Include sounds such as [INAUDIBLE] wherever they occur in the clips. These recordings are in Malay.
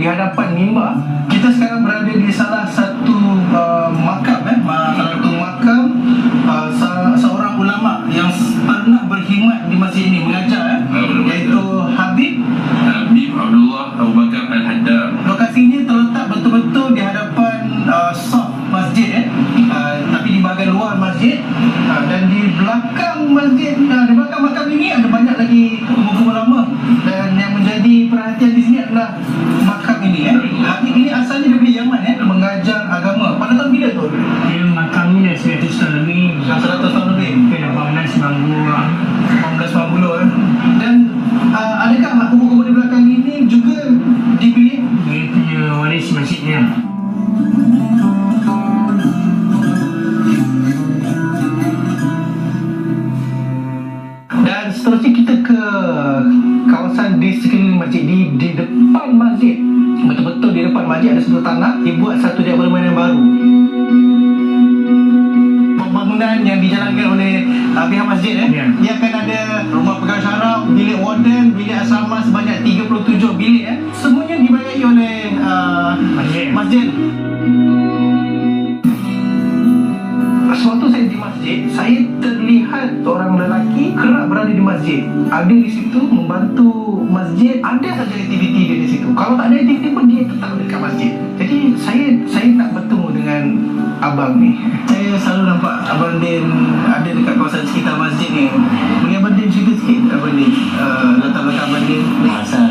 di hadapan mimbar. Kita sekarang berada di salah satu uh, makam eh, salah satu makam uh, sa- seorang ulama yang pernah berkhidmat di masjid ini mengajar eh, iaitu Habib. Habib Abdullah Abu Bakar Al-Haddad Lokasinya terletak betul-betul di hadapan uh, saf masjid eh. Uh, tapi di bahagian luar masjid uh, dan di belakang masjid uh, di belakang makam ini ada banyak lagi buku lama dan yang menjadi perhatian di sini adalah seterusnya kita ke kawasan di sekeliling masjid di, di depan masjid. Betul-betul di depan masjid ada satu tanah dibuat satu development yang baru Saya di masjid, saya terlihat seorang lelaki kerap berada di masjid. Ada di situ membantu masjid. Ada saja aktiviti dia di situ. Kalau tak ada aktiviti pun dia tetap dekat masjid. Jadi saya saya nak bertemu dengan abang ni. [LAUGHS] Saya selalu nampak abang Din ada dekat kawasan sekitar masjid ni. Boleh abang Din cerita sikit abang Din uh, latar belakang abang Din. Asal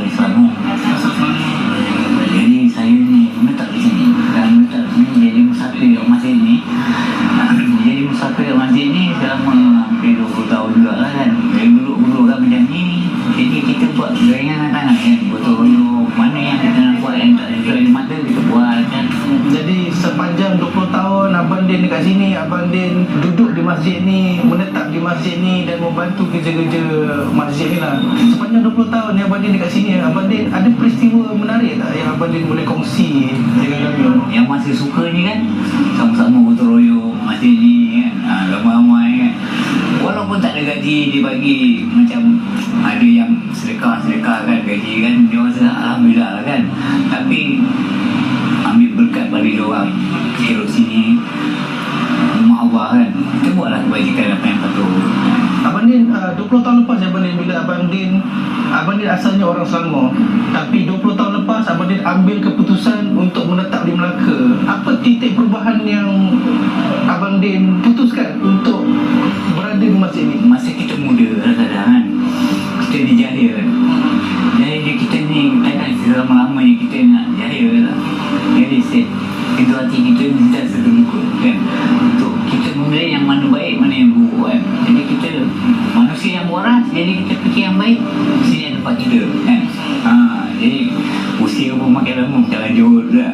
tangan kan. Betul royok. Mana yang kita nak buat yang tak ada di mata kita buat kan. Jadi sepanjang 20 tahun Abang Din dekat sini Abang Din duduk di masjid ni Menetap di masjid ni Dan membantu kerja-kerja masjid ni lah Sepanjang 20 tahun ni Abang Din dekat sini Abang Din ada peristiwa menarik tak Yang Abang Din boleh kongsi dengan kami Yang masih suka ni kan sama-sama gotong royong masjid ni kan. Ha, ramai-ramai kan. Walaupun tak ada gaji dia bagi macam ada yang Buatlah kebajikan apa yang patut. Abang Din uh, 20 tahun lepas Abang Din Bila Abang Din Abang Din asalnya orang Selangor Tapi 20 tahun lepas Abang Din ambil keputusan Untuk menetap di Melaka Apa titik perubahan yang Abang Din putuskan Untuk kita manusia yang waras jadi kita fikir yang baik sini yang tempat kita kan? Ha, jadi usia pun makin lama macam lanjut pula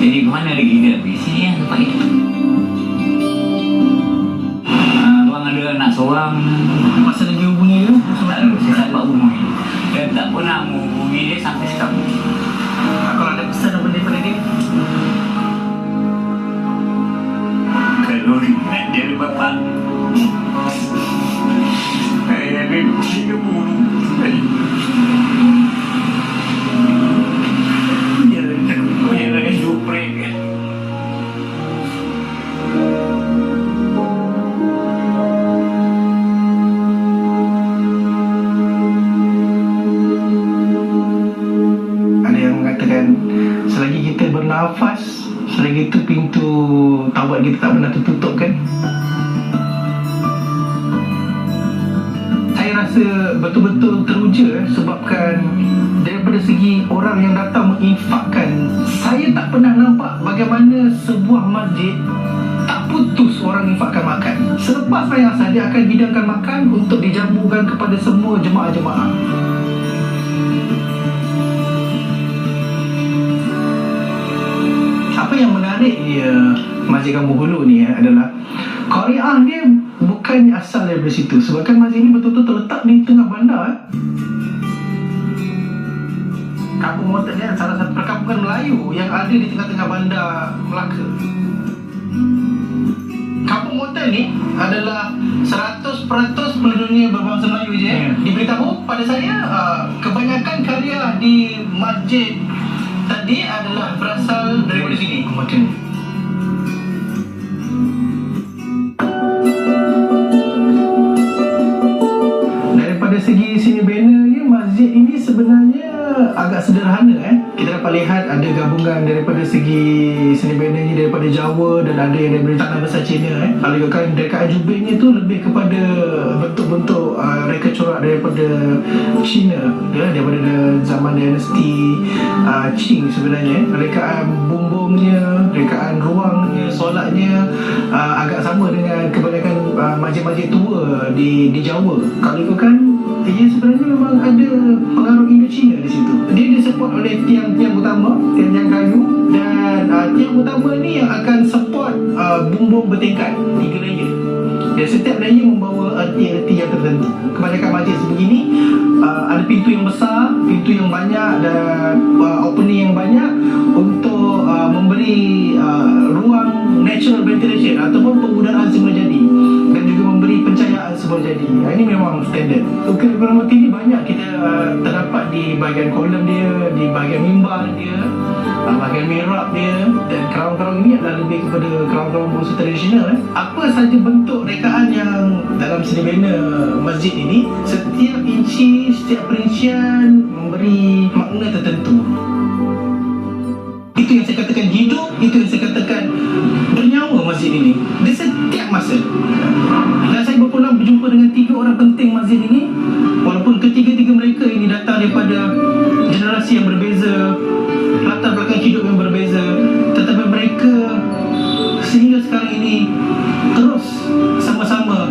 jadi ke mana lagi kita pergi? Sini yang tempat kita Abang ada anak seorang. Masa lagi hubungi dia Tak ada, saya tak dapat hubungi Dan tak pernah menghubungi dia sampai sekarang. Kalau ada pesan Abang Din pada dia? Kalau dia ada bapak Selagi itu pintu taubat kita tak pernah tertutup kan Saya rasa betul-betul teruja eh, Sebabkan Daripada segi orang yang datang menginfakkan Saya tak pernah nampak bagaimana sebuah masjid tak putus orang infakkan makan. Selepas saya asal dia akan hidangkan makan Untuk dijamukan kepada semua jemaah-jemaah. Apa yang menarik dia Masjid Kampung Hulu ni eh, adalah Korea dia bukan asal daripada situ sebabkan masjid ni betul-betul terletak di tengah bandar eh. Kampung ni salah satu perkampungan Melayu yang ada di tengah-tengah bandar Melaka Kampung Motor ni adalah 100% penduduknya berbangsa Melayu je eh. Hmm. Diberitahu pada saya uh, kebanyakan karya di Masjid tadi adalah berasal daripada sini macam Hallelujah. Masjid ini sebenarnya agak sederhana eh. Kita dapat lihat ada gabungan daripada segi seni bannernya daripada Jawa dan ada yang daripada tanah besar Cina eh. Kalau ikutkan rekaan jubirnya tu lebih kepada bentuk-bentuk uh, reka corak daripada Cina ya daripada zaman dinasti uh, Qing sebenarnya eh. rekaan bumbungnya rekaan ruangnya solatnya uh, agak sama dengan kebanyakan uh, masjid-masjid tua di di Jawa. Kalau ikutkan ia sebenarnya memang ada pengaruh Indo-Cina di situ. Dia disupport oleh tiang-tiang utama, tiang-tiang kayu dan uh, tiang utama ni yang akan support uh, bumbung bertingkat tiga layer. Dan setiap layer membawa erti-erti yang tertentu. Kebanyakan masjid sebegini uh, ada pintu yang besar, pintu yang banyak dan uh, opening yang banyak untuk uh, memberi uh, ruang natural ventilation ataupun penggunaan semula jadi dan juga memberi pencahayaan semula jadi. Standard. Ukir Ibrahim ini banyak kita uh, terdapat di bahagian kolom dia, di bahagian mimbar dia, uh, bahagian mihrab dia dan kerang-kerang ini adalah lebih kepada kerang-kerang bangsa tradisional. Eh. Apa saja bentuk rekaan yang dalam seni banner masjid ini, setiap inci, setiap perincian memberi makna tertentu. Itu yang saya katakan hidup, itu yang saya katakan bernyawa masjid ini. Di setiap masa. Orang penting masjid ini. Walaupun ketiga-tiga mereka ini datang daripada generasi yang berbeza, latar belakang hidup yang berbeza. Tetapi mereka sehingga sekarang ini terus sama-sama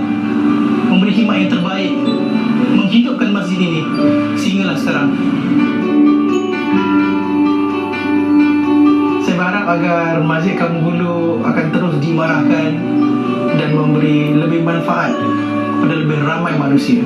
memberi khidmat yang terbaik menghidupkan masjid ini sehinggalah sekarang. Saya berharap agar Masjid Kampung Gulu akan terus dimarahkan dan memberi lebih manfaat kepada lebih ramai manusia.